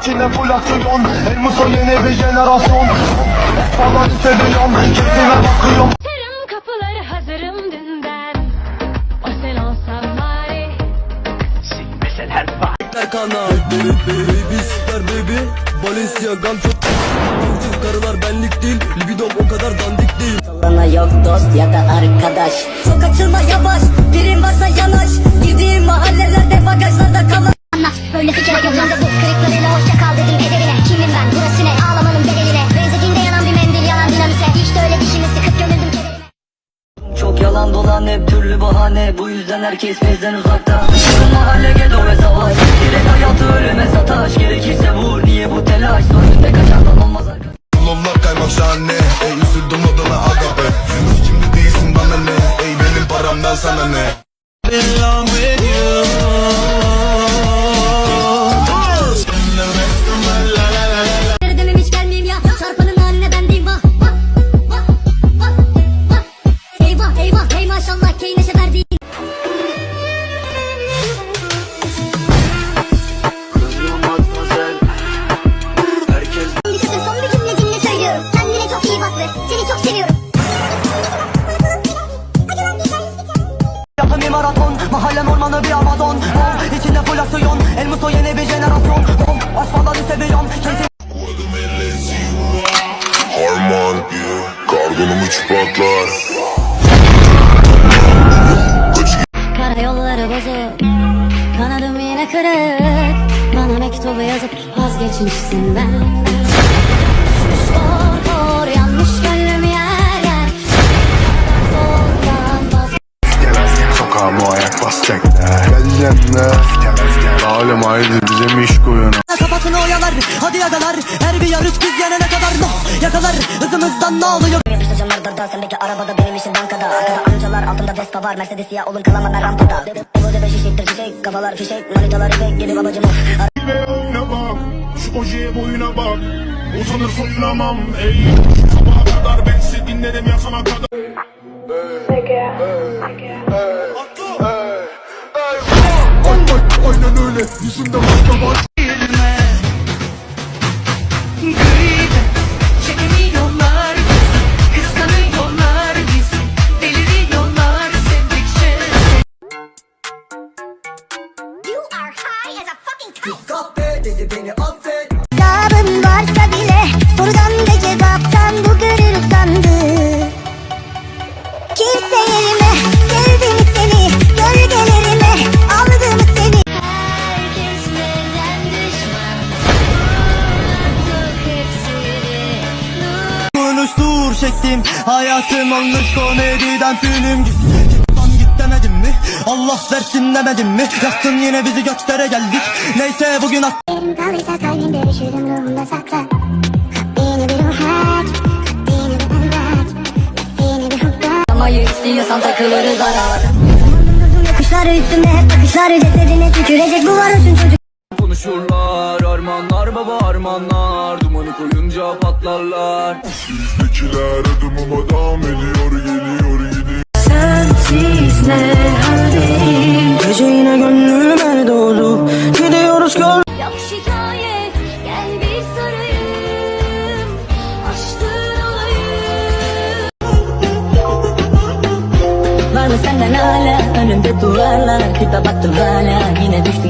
İçinde full aksiyon El Musa yeni bir jenerasyon. Falan hissediyorum Keyfime bakıyorum. Açarım kapıları hazırım dünden. O sen olsan bari. Erkana Baby süper baby Balenciaga'm çok Çocuk karılar benlik değil Libidom o kadar dandik değil. Bana yok dost ya da arkadaş. Çok açılma yavaş Birim varsa yanaş. Girdiğim mahallelerde bagajlarda kalan Anlat. Böyle fikir gözümde bu kırıklarıyla hoşça kal dedim ederine Kimim ben? Burası ne? Ağlamanın bedeline. Benzediğinde yanan bir mendil yanan dinamite. Hiç de öyle dişimi sıkıp gömüldüm kederime. Çok yalan dolan hep türlü bahane. Bu yüzden herkes bizden uzakta. Bu mahalle ghetto ve savaş. Direkt hayatı ölüme sataş. Gerekirse vur. Niye bu telaş? Sözünde kaçandan olmaz arkadaş. Yollar kaymak şahane. Ey üzüldüm adına aga be Şimdi değilsin bana ne? Ey benim paramdan sana ne? Demem seviyorum. Yapım bir maraton Mahallem ormanı bir Amazon. Oh, İçinde full aksiyon. El Musto yeni bir jenerasyon. Oh, Asfaltları seviyorum Keyfim Harman çıplaklar Karayolları vazgeçmişsin ben. Kor kor yanlış gönlüm yer yer. Sokağıma ayak basacaklar. Gel yanına Alem haydi bize mi iş koyun Kafasını oyalar hadi yakalar Her bir yarış biz yenene kadar no Yakalar. Hızımızdan ne oluyor? Yapıştı camlarda da sen bekle arabada benim işim bankada. Arkada amcalar altında Vespa var Mercedes siyah olun kalama ben rampada. Evo debe şişiktir çiçek kafalar fişek Manitalar ipek gibi babacım şu ojeye boyuna bak. Utanır soyunamam ey. Sabaha kadar ben sizi dinledim yatana kadar. Aynen öyle yüzünde başka var Çekemiyorlar bizi Kıskanıyorlar bizi Deliriyorlar sevdikçe You are high as a fucking kite Kahpe dedi beni affet çektim. Hayatım olmuş komediden film Git lan git demedim mi? Allah versin demedim mi? Yaktın yine bizi göklere geldik. Neyse bugün ak kalırsa kalbimde düşürüm ruhumda sakla. Beni bir ruh hack Beni bir ben bırak Beni bir hook bırak Amayı istiyorsan takılırız ara Yokuşları üstümde hep bakışları cesedine tükürecek. Bu varoşun çocuk Konuşurlar armanlar baba armanlar. Dumanı koyunca patlarlar. Bizdekiler adımıma devam ediyor Geliyor gidiyor. Sensiz ne haldeyim Gece yine gönlüme doğdu. Gidiyoruz gör Yok şikayet gel bir sarayım. Açtın olayım Var mı senden hala Önümde duvarlar. Kitap attım hala. Yine düştüm